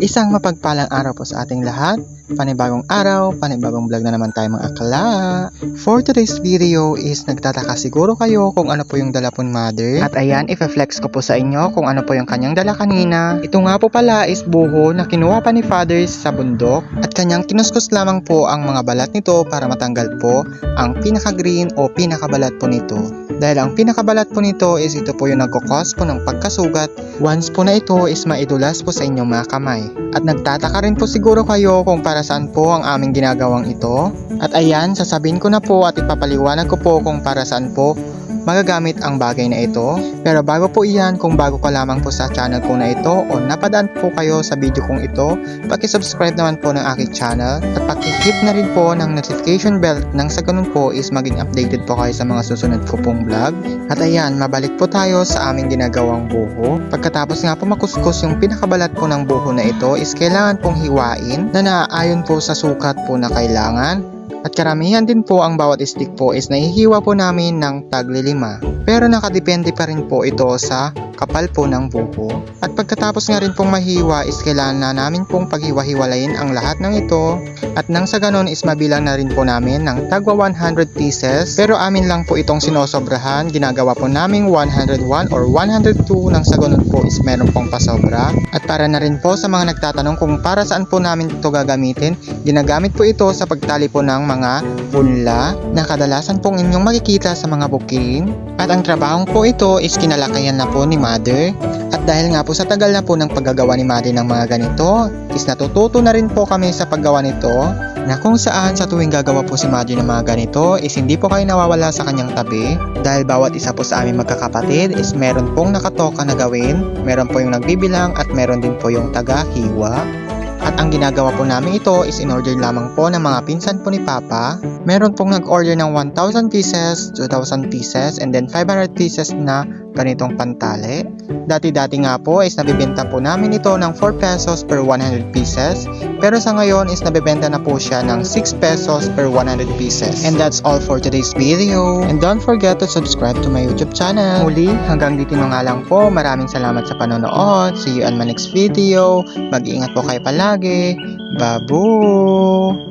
Isang mapagpalang araw po sa ating lahat. Panibagong araw, panibagong vlog na naman tayo mga akala. For today's video is nagtataka siguro kayo kung ano po yung dala po ni mother. At ayan, i-flex ko po sa inyo kung ano po yung kanyang dala kanina. Ito nga po pala is buho na kinuha pa ni father sa bundok. At kanyang kinuskus lamang po ang mga balat nito para matanggal po ang pinaka-green o pinakabalat po nito. Dahil ang pinakabalat po nito is ito po yung nagkukos po ng pagkasugat. Once po na ito is maidulas po sa inyong mga kamay. At nagtataka rin po siguro kayo kung para saan po ang aming ginagawang ito. At ayan, sasabihin ko na po at ipapaliwanag ko po kung para saan po magagamit ang bagay na ito. Pero bago po iyan, kung bago ka lamang po sa channel ko na ito o napadaan po kayo sa video kong ito, pakisubscribe naman po ng aking channel at pakihit na rin po ng notification bell nang sa ganun po is maging updated po kayo sa mga susunod ko pong vlog. At ayan, mabalik po tayo sa aming ginagawang buho. Pagkatapos nga po makuskus yung pinakabalat po ng buho na ito is kailangan pong hiwain na naaayon po sa sukat po na kailangan at karamihan din po ang bawat stick po is nahihiwa po namin ng tagli lima. Pero nakadepende pa rin po ito sa kapal po ng buko. At pagkatapos nga rin pong mahiwa is kailangan na namin pong paghiwa-hiwalayin ang lahat ng ito. At nang sa ganon is mabilang na rin po namin ng tagwa 100 pieces. Pero amin lang po itong sinosobrahan. Ginagawa po naming 101 or 102 nang sa ganon po is meron pong pasobra. At para na rin po sa mga nagtatanong kung para saan po namin ito gagamitin, ginagamit po ito sa pagtali po ng mga punla na kadalasan pong inyong makikita sa mga booking. At ang trabahong po ito is kinalakayan na po ni mother. At dahil nga po sa tagal na po ng paggagawa ni mother ng mga ganito, is natututo na rin po kami sa paggawa nito na kung saan sa tuwing gagawa po si mother ng mga ganito is hindi po kayo nawawala sa kanyang tabi dahil bawat isa po sa aming magkakapatid is meron pong nakatoka na gawin, meron po yung nagbibilang at meron din po yung taga-hiwa. At ang ginagawa po namin ito is in-order lamang po ng mga pinsan po ni Papa. Meron pong nag-order ng 1,000 pieces, 2,000 pieces, and then 500 pieces na ganitong pantale. Dati-dati nga po is nabibenta po namin ito ng 4 pesos per 100 pieces. Pero sa ngayon is nabibenta na po siya ng 6 pesos per 100 pieces. And that's all for today's video. And don't forget to subscribe to my YouTube channel. Muli, hanggang dito na nga lang po. Maraming salamat sa panonood. See you on my next video. Mag-iingat po kayo palagi. Babu!